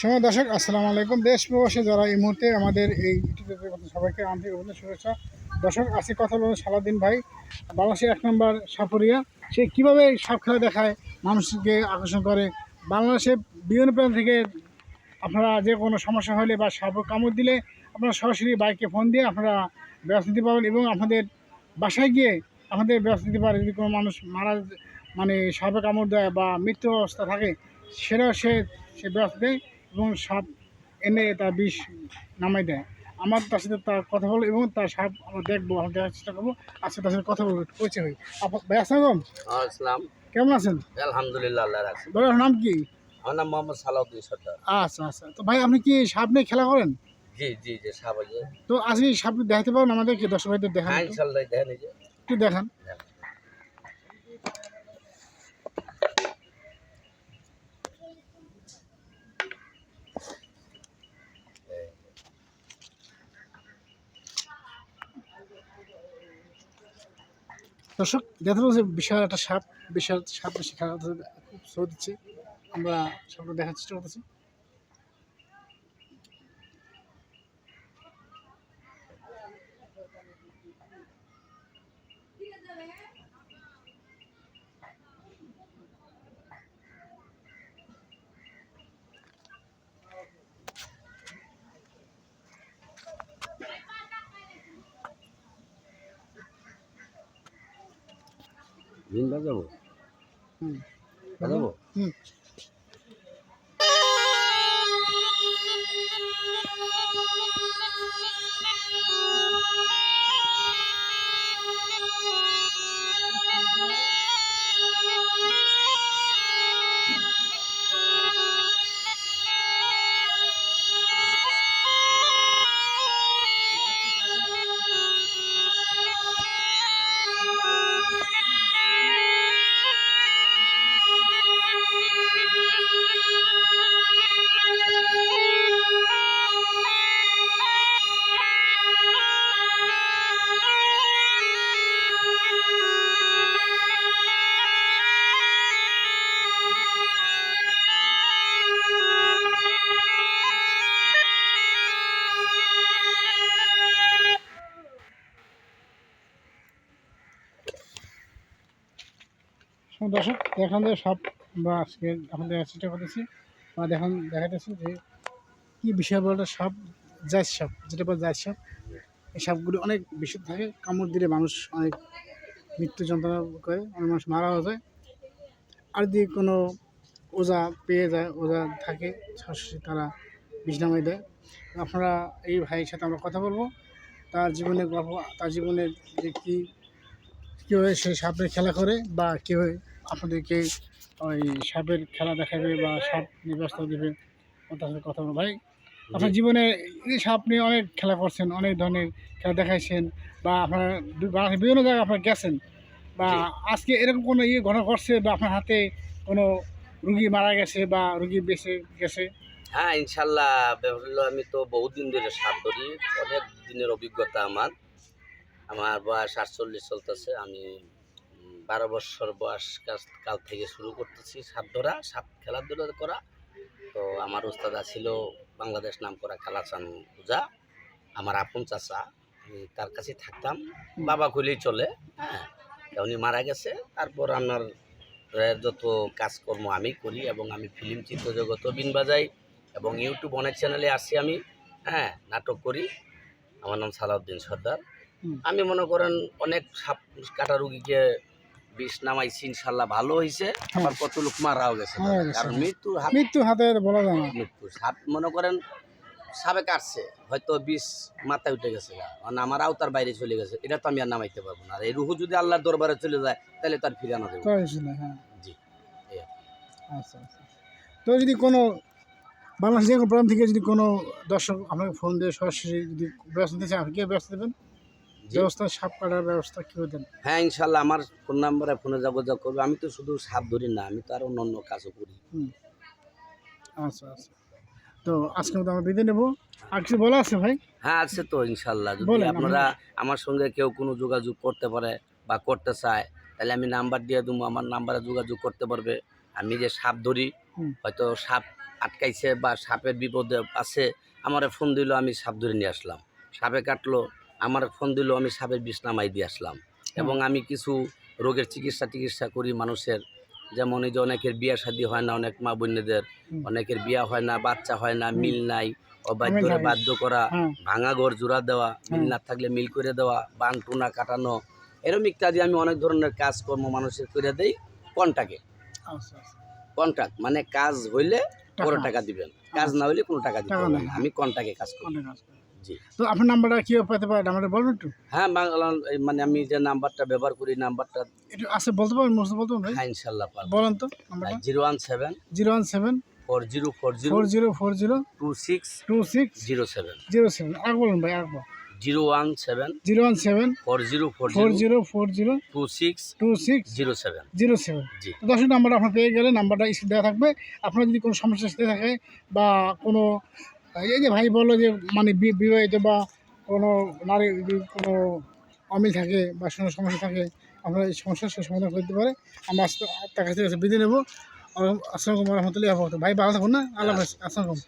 সময় দর্শক, আসসালামু আলাইকুম। দেশ প্রবাসে যারা এই মুহূর্তে আমাদের এই সবাইকে আন্তরিক অভিনন্দন, শুভেচ্ছা। দর্শক, আজকে কথা বলব সালাদিন ভাই, বাংলাদেশের এক নম্বর সাপুরিয়া। সে কীভাবে সাপ খেলা দেখায়, মানুষকে আকর্ষণ করে? বাংলাদেশে বিভিন্ন প্রান্ত থেকে আপনারা যে কোনো সমস্যা হলে বা সাপ কামড় দিলে আপনারা সরাসরি বাইকে ফোন দিয়ে আপনারা ব্যবস্থা নিতে পারবেন এবং আপনাদের বাসায় গিয়ে আমাদের ব্যবস্থা নিতে পারে যদি কোনো মানুষ মারা মানে সাপে কামড় দেয় বা মৃত্যু অবস্থা থাকে, সেটাও সে সে ব্যবস্থা দেয়। এবং সাপ এনে তার বিষ নামাই দেয়। আমার তার সাথে তার কথা বলব এবং তার সাপ আমরা দেখব আমরা দেখার চেষ্টা করব। আজকে তার সাথে কথা বলব পরিচয় হই আপ- ভাই আসসালাম আসসালাম। কেমন আছেন? আলহামদুলিল্লাহ আল্লাহ রাখছি। ভাই নাম কি? আমার নাম মোহাম্মদ সালাউদ্দিন সর্দার। আচ্ছা আচ্ছা। তো ভাই আপনি কি সাপ নিয়ে খেলা করেন? জি জি জি সাহাবাজে তো আজকে সাপ দেখাতে পারেন আমাদেরকে দর্শক ভাইদের দেখান হ্যাঁ। ইনশাল্লাহ দেখেন একটু দেখান। দর্শক দেখা যাচ্ছে বিশাল একটা সাপ, বিশাল সাপ বেশি খুব স্লো দিচ্ছে। আমরা সাপটা দেখার চেষ্টা করতেছি। দিন বাজাবো? হুম। বাজাবো? হুম। দর্শক দেখান যে সব আমরা আজকে এখন দেখার চেষ্টা করতেছি। বা দেখান দেখাতেছি যে কি বিষয় বলতে সাপ, জাত সাপ, যেটা বলে জাত সাপ, এই সাপগুলি অনেক বিষ থাকে। কামড় দিলে মানুষ অনেক মৃত্যু যন্ত্রণা করে, অনেক মানুষ মারাও যায়। আর যদি কোনো ওজা পেয়ে যায়, ওজা থাকে, সরাসরি তারা বিষ নামাই দেয়। আপনারা এই ভাইয়ের সাথে আমরা কথা বলব। তার জীবনে গল্প, তার জীবনে যে কী, কীভাবে সে সাপের খেলা করে বা কীভাবে আপনাদেরকে ওই সাপের খেলা দেখাবে বা সাপ ব্যবস্থা দেবে তার কথা বলব। ভাই আপনার জীবনে এই সাপ নিয়ে অনেক খেলা করছেন অনেক ধরনের খেলা দেখাইছেন বা আপনার বিভিন্ন জায়গায় আপনার গেছেন বা আজকে এরকম কোনো ইয়ে ঘটনা ঘটছে বা আপনার হাতে কোনো রুগী মারা গেছে বা রুগী বেঁচে গেছে? হ্যাঁ ইনশাল্লাহ হলো আমি তো বহুদিন ধরে সাপ ধরি অনেক দিনের অভিজ্ঞতা আমার। আমার বয়স আটচল্লিশ চলতেছে আমি বারো বছর বয়স কাল থেকে শুরু করতেছি সাপ ধরা সাপ খেলাধুলা করা। তো আমার উস্তাদা ছিল বাংলাদেশ নাম করা কালাচান পূজা। আমার আপন চাচা আমি তার কাছে থাকতাম। বাবা খুলেই চলে হ্যাঁ। উনি মারা গেছে। তারপর আমার যত কাজকর্ম আমি করি এবং আমি ফিল্ম চিত্র জগৎ বিন বাজাই এবং ইউটিউব অনেক চ্যানেলে আসি আমি হ্যাঁ নাটক করি। আমার নাম সালাউদ্দিন সর্দার। আমি মনে করেন অনেক সাপ কাটা রুগীকে বিষ নামাইছি ইনশাল্লাহ ভালো হয়েছে আবার কত লোক মারাও গেছে। গেছে, কারণ হ্যাঁ। মৃত্যু মৃত্যু হাতে বলা যায় না। মৃত্যু সাপ মনে করেন সাপে কাটছে হয়তো বিষ মাথায় উঠে গেছে। মানে আমার আওতার বাইরে চলে গেছে এটা তো আমি আর নামাইতে পারব না। আর এই রুহু যদি আল্লাহর দরবারে চলে যায় তাহলে তার ফিরানো ছিল হ্যাঁ। জি আচ্ছা আচ্ছা। তো যদি কোনো বাংলাদেশ যে কোনো প্রোগ্রাম থেকে যদি কোনো দর্শক আপনাকে ফোন দিয়ে সরাসরি যদি ব্যস্ত চান আপনি কী ব্যবস্থা দেবেন। ব্যবস্থা সাপ কাটার ব্যবস্থা কীভাবে দেন? হ্যাঁ ইনশাল্লাহ আমার ফোন নাম্বারে ফোনে যোগাযোগ করবে। আমি তো শুধু সাপ ধরি না আমি তো আর অন্য অন্য কাজও করি। আচ্ছা আচ্ছা। তো আজকে মতো আমরা বিদায় নেব। আর কিছু বলা আছে ভাই? হ্যাঁ আছে তো ইনশাল্লাহ। যদি আপনারা আমার সঙ্গে কেউ কোনো যোগাযোগ করতে পারে বা করতে চায় তাহলে আমি নাম্বার দিয়ে দেবো আমার নাম্বারে যোগাযোগ করতে পারবে। আমি যে সাপ ধরি হয়তো সাপ আটকাইছে বা সাপের বিপদে আছে আমার ফোন দিল আমি সাপ ধরে নিয়ে আসলাম। সাপে কাটলো আমার ফোন দিল আমি সাপের বিষ নামাই দিয়ে আসলাম এবং আমি কিছু রোগের চিকিৎসা টিকিৎসা করি মানুষের। যেমন এই যে অনেকের বিয়া শাদী হয় না অনেক মা বোনেদের অনেকের বিয়া হয় না বাচ্চা হয় না মিল নাই অবাধ্য আমিন বাধ্য করা ভাঙা ঘর জোড়া দেওয়া মিল না থাকলে মিল করে দেওয়া বান টুনা কাটানো এরকম ইত্যাদি আমি অনেক ধরনের কাজকর্ম মানুষের করে দেই কন্টাকে আচ্ছা আচ্ছা। কন্ট্রাক্ট মানে কাজ হইলে বড় টাকা। দিবেন কাজ না হইলে কোনো টাকা দিতে টাকা হবে নেই। না আমি কন্ট্রাক্টে কাজ করি। তো আপনার নাম্বারটা কীভাবে পেতে পারেন আমাদের বলবেন একটু। হ্যাঁ বাংলা মানে আমি যে নাম্বারটা ব্যবহার করি নাম্বারটা একটু আছে বলতে পারবেন মুখস্থ বলতে পারবেন? হ্যাঁ ইনশাল্লাহ বলেন তো নাম্বারটা। Zero one seven zero one seven four zero four zero four zero four zero two six two six zero seven. Zero seven আর বলুন ভাই আর zero one seven zero one seven four zero four four zero four zero two six two six zero seven zero seven. জি। দর্শক নাম্বারটা আপনার পেয়ে গেলে নাম্বারটা screen দেওয়া থাকবে। আপনার যদি কোনো সমস্যা থাকে বা কোনো এই যে ভাই বলো যে মানে বিবাহিত বা কোনো নারী কোনো অমিল থাকে বা কোনো সমস্যা থাকে আমরা এই সমস্যার সমাধান করতে পারে। আমরা তার কাছে বিধি নেব। আসসালামুকুম রহমতুল্লাহ ভাই ভালো থাকুন না? আল্লাহ আসসালামাইকুম